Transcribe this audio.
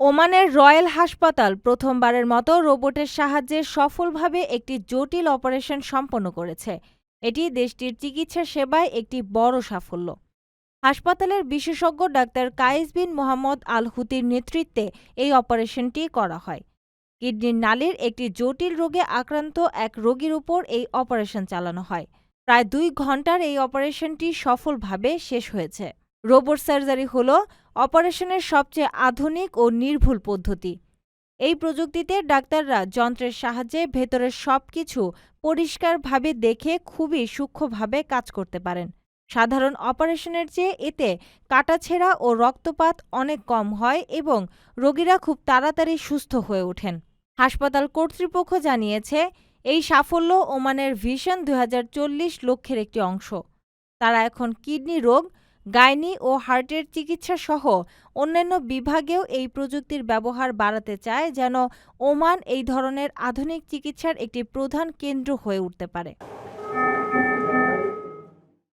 ওমানের রয়্যাল হাসপাতাল প্রথমবারের মতো রোবটের সাহায্যে সফলভাবে একটি জটিল অপারেশন সম্পন্ন করেছে। এটি দেশটির চিকিৎসা সেবায় একটি বড় সাফল্য। হাসপাতালের বিশেষজ্ঞ ডাক্তার কায়েস বিন মোহাম্মদ আল হুতির নেতৃত্বে এই অপারেশনটি করা হয়। কিডনির নালীর একটি জটিল রোগে আক্রান্ত এক রোগীর উপর এই অপারেশন চালানো হয়। প্রায় দুই ঘণ্টার এই অপারেশনটি সফলভাবে শেষ হয়েছে। রোবট সার্জারি হল অপারেশনের সবচেয়ে আধুনিক ও নির্ভুল পদ্ধতি। এই প্রযুক্তিতে ডাক্তাররা যন্ত্রের সাহায্যে ভেতরের সবকিছু পরিষ্কারভাবে দেখে খুবই সূক্ষ্মভাবে কাজ করতে পারেন। সাধারণ অপারেশনের চেয়ে এতে কাটাছেঁড়া ও রক্তপাত অনেক কম হয় এবং রোগীরা খুব তাড়াতাড়ি সুস্থ হয়ে ওঠেন। হাসপাতাল কর্তৃপক্ষ জানিয়েছে, এই সাফল্য ওমানের ভিশন দুই লক্ষ্যের একটি অংশ। তারা এখন কিডনি রোগ গাইনি ও হার্টের চিকিৎসা সহ অন্যান্য বিভাগেও এই প্রযুক্তির ব্যবহার বাড়াতে চায় যেন ওমান এই ধরনের আধুনিক চিকিৎসার একটি প্রধান কেন্দ্র হয়ে উঠতে পারে।